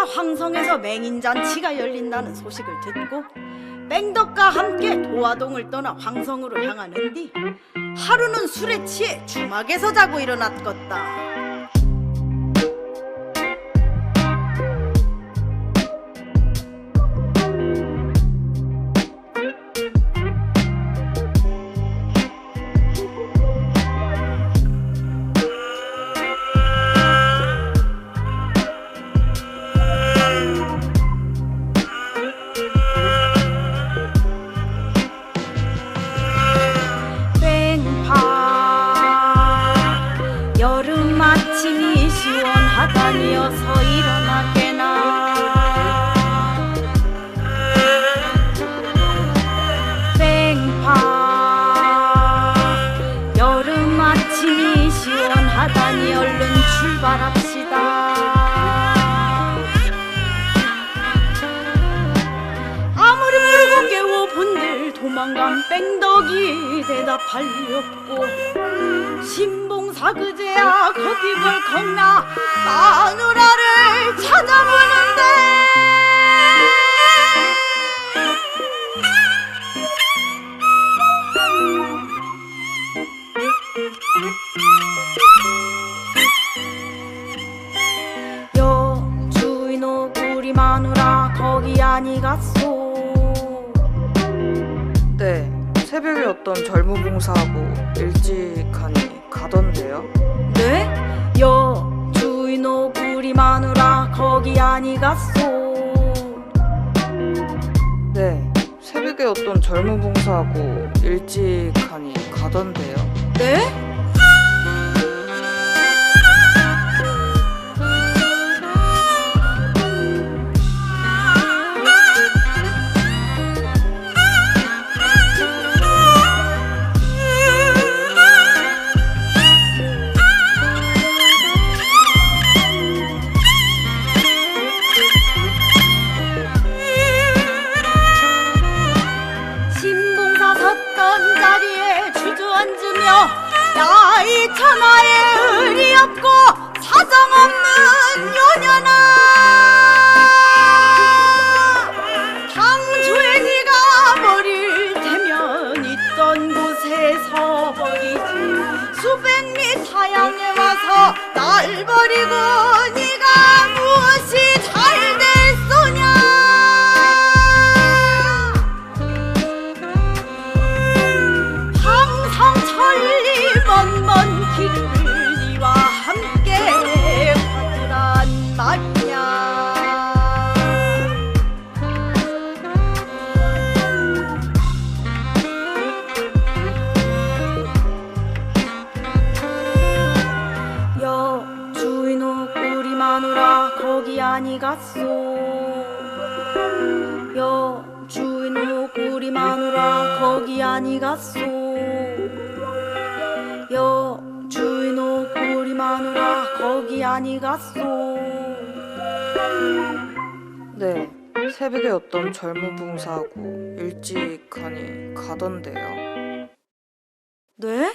황성에서 맹인잔치가 열린다는 소식을 듣고 뺑덕과 함께 도화동을 떠나 황성으로 향하는 뒤 하루는 술에 취해 주막에서 자고 일어났겠다. 시원하다니어서 일어나게나. 뺑파. 여름 아침이 시원하다니 얼른 출발합시다. 아무리 부르고 깨워 본들 도망간 뺑덕이 대답할 리 없고 신 봉사 그제야 겁이 벌컥 나 마누라를 찾아보는데. 여 주인어 우리 마누라 거기 아니 갔소. 네, 새벽에 어떤 젊은 봉사하고 일찍 가 아니 갔소 네, 새벽에 어떤 젊은 봉사하고 일찍 가니 가던데요. 네? 천하에 의리 없고 사정 없는 요년아. 당초에 네가 머리를 대면 있던 곳에 서 버리지. 수백 리 타양에 와서 날 버리고 마누라 거기 아니 갔소 여 주인어 우리 마누라 거기 아니 갔소 여 주인어 우리 마누라 거기 아니 갔소 네, 새벽에 어떤 젊은 봉사하고 일찍 가니 가던데요. 네?